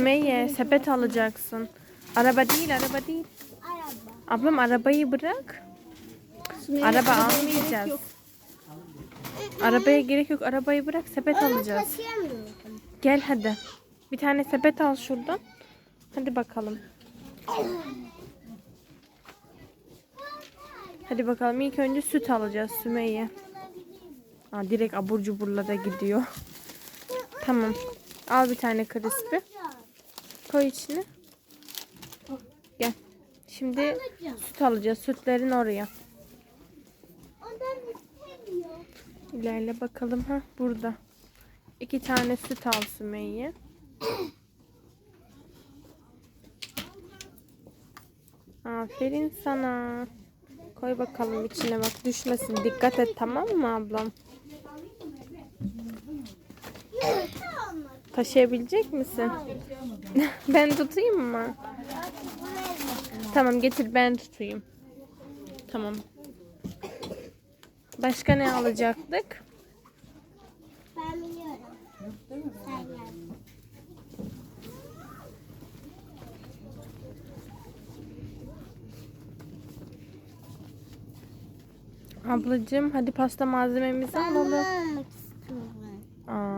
Sümeyye sepet alacaksın. Araba değil araba değil. Araba. Ablam arabayı bırak. Araba almayacağız. Arabaya gerek yok. Arabayı bırak sepet alacağız. Taşıyamıyorum. Gel hadi. Bir tane sepet al şuradan. Hadi bakalım. Hadi bakalım. İlk önce süt alacağız Sümeyye. Aa, direkt abur cuburlara gidiyor. tamam. Al bir tane krispi. Koy içine. Gel. Şimdi süt alacağız. Sütlerin oraya. İlerle bakalım. ha burada. İki tane süt al Sümeyye. Aferin sana. Koy bakalım içine bak düşmesin. Dikkat et tamam mı ablam? Taşıyabilecek misin? ben tutayım mı? Tamam getir ben tutayım. Tamam. Başka ne alacaktık? Ben biliyorum. Sen gel. Ablacığım hadi pasta malzememizi alalım.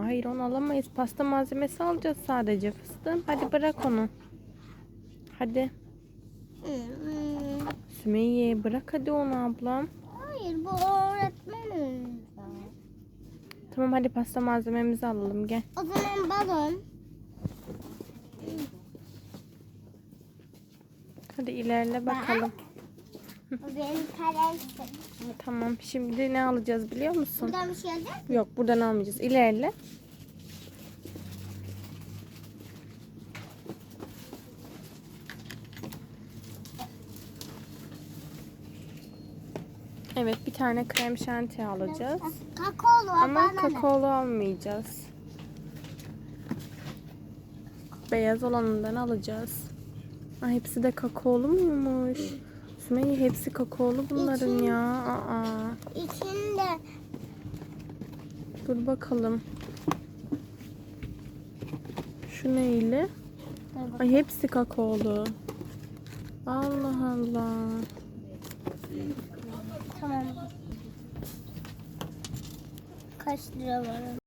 Hayır onu alamayız. Pasta malzemesi alacağız sadece fıstığım. Hadi bırak onu. Hadi. Sümeyye bırak hadi onu ablam. Hayır bu öğretmenim. Tamam hadi pasta malzememizi alalım gel. O zaman balon. Hadi ilerle bakalım. O benim kalem. Tamam şimdi ne alacağız biliyor musun? Buradan bir şey alacak Yok buradan almayacağız. İlerle. Evet bir tane krem şanti alacağız. Kakaolu Ama kakaolu almayacağız. Beyaz olanından alacağız. Aa, hepsi de kakaolu muymuş? Sümeyye hepsi kakaolu bunların İçin- ya. Aa, İçinde dur bakalım. Şu neyle? Ay hepsi kakaolu. Allah Allah. tamam. Kaç lira var?